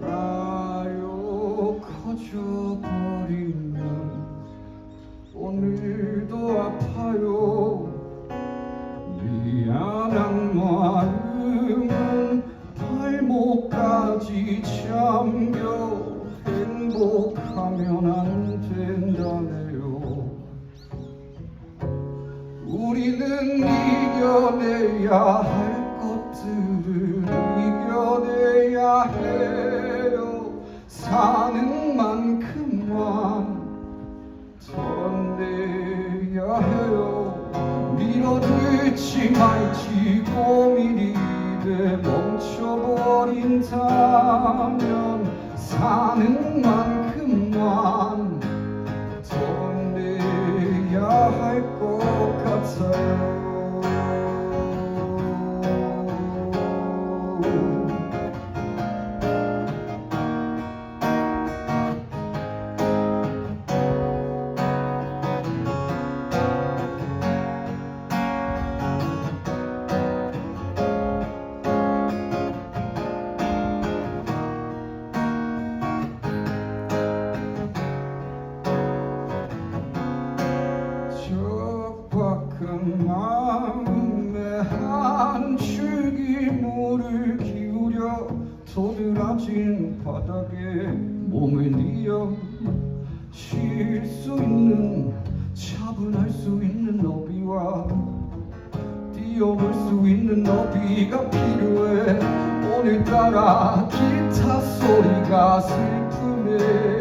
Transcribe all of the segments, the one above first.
알아요. 커져버리면 오늘도 아파요. 미안한 마음은 발목까지 잠겨 행복하면 안 된다네요. 우리는 이겨내야 할 밀어들지 말지 고민이 돼 멈춰버린다면 사는 만큼만 도드라진 바닥에 몸을 뉘어 쉴 수 있는 차분할 수 있는 너비와 뛰어놀 수 있는 너비가 필요해. 오늘따라 기타 소리가 슬픔에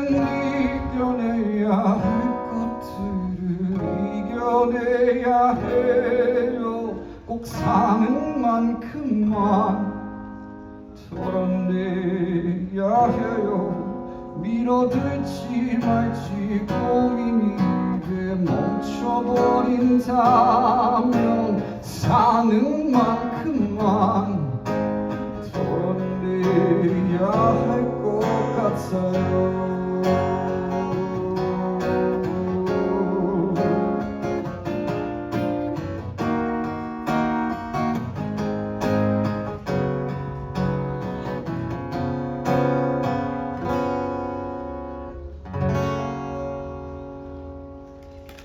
이겨내야 할 것들을 이겨내야 해요. 꼭 사는 만큼만 털어내야 해요. 밀어들지 말지 고민이 돼 멈춰버린다면 사는 만큼만 털어내야 할 것 같아요